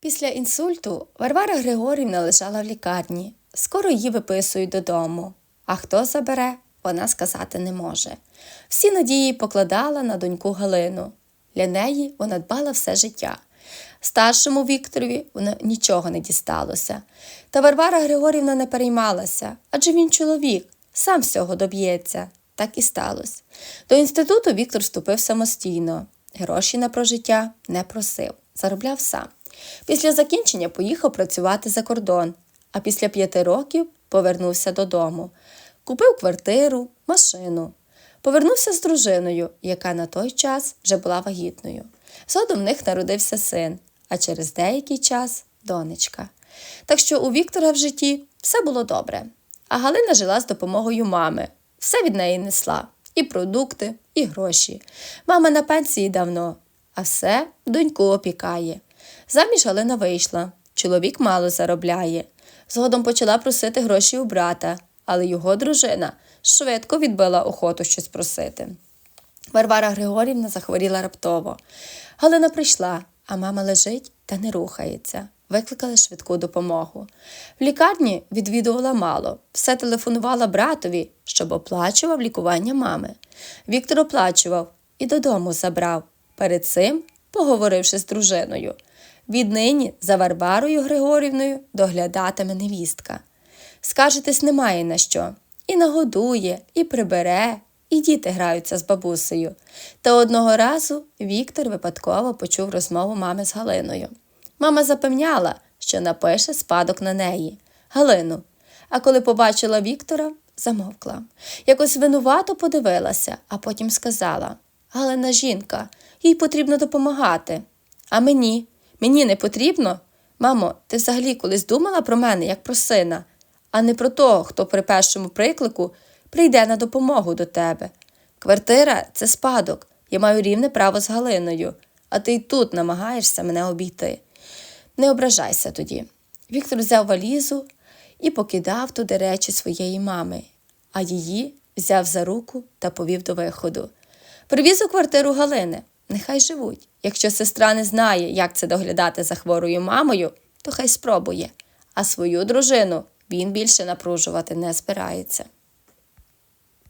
Після інсульту Варвара Григорівна лежала в лікарні. Скоро її виписують додому. А хто забере, вона сказати не може. Всі надії покладала на доньку Галину. Для неї вона дбала все життя. Старшому Вікторові вона нічого не дісталося. Та Варвара Григорівна не переймалася, адже він чоловік, сам всього доб'ється. Так і сталося. До інституту Віктор вступив самостійно. Гроші на прожиття не просив, заробляв сам. Після закінчення поїхав працювати за кордон, а після п'яти років повернувся додому. Купив квартиру, машину. Повернувся з дружиною, яка на той час вже була вагітною. Згодом в них народився син, а через деякий час донечка. Так що у Віктора в житті все було добре. А Галина жила з допомогою мами. Все від неї несла і продукти, і гроші. Мама на пенсії давно, а все доньку опікає. Заміж Галина вийшла. Чоловік мало заробляє. Згодом почала просити гроші у брата, але його дружина швидко відбила охоту щось просити. Варвара Григорівна захворіла раптово. Галина прийшла, а мама лежить та не рухається. Викликали швидку допомогу. В лікарні відвідувала мало, все телефонувала братові, щоб оплачував лікування мами. Віктор оплачував і додому забрав, перед цим поговоривши з дружиною. Віднині за Варварою Григорівною доглядатиме невістка. Скаржитись немає на що. І нагодує, і прибере, і діти граються з бабусею. Та одного разу Віктор випадково почув розмову мами з Галиною. Мама запевняла, що напише спадок на неї, Галину. А коли побачила Віктора, замовкла. Якось винувато подивилася, а потім сказала: Галина жінка, їй потрібно допомагати. А мені? Мені не потрібно? Мамо, ти взагалі колись думала про мене як про сина, а не про того, хто при першому приклику прийде на допомогу до тебе. Квартира це спадок, я маю рівне право з Галиною, а ти й тут намагаєшся мене обійти. Не ображайся тоді. Віктор взяв валізу і покидав туди речі своєї мами, а її взяв за руку та повів до виходу. Привіз у квартиру Галини. Нехай живуть. Якщо сестра не знає, як це доглядати за хворою мамою, то хай спробує. А свою дружину він більше напружувати не збирається.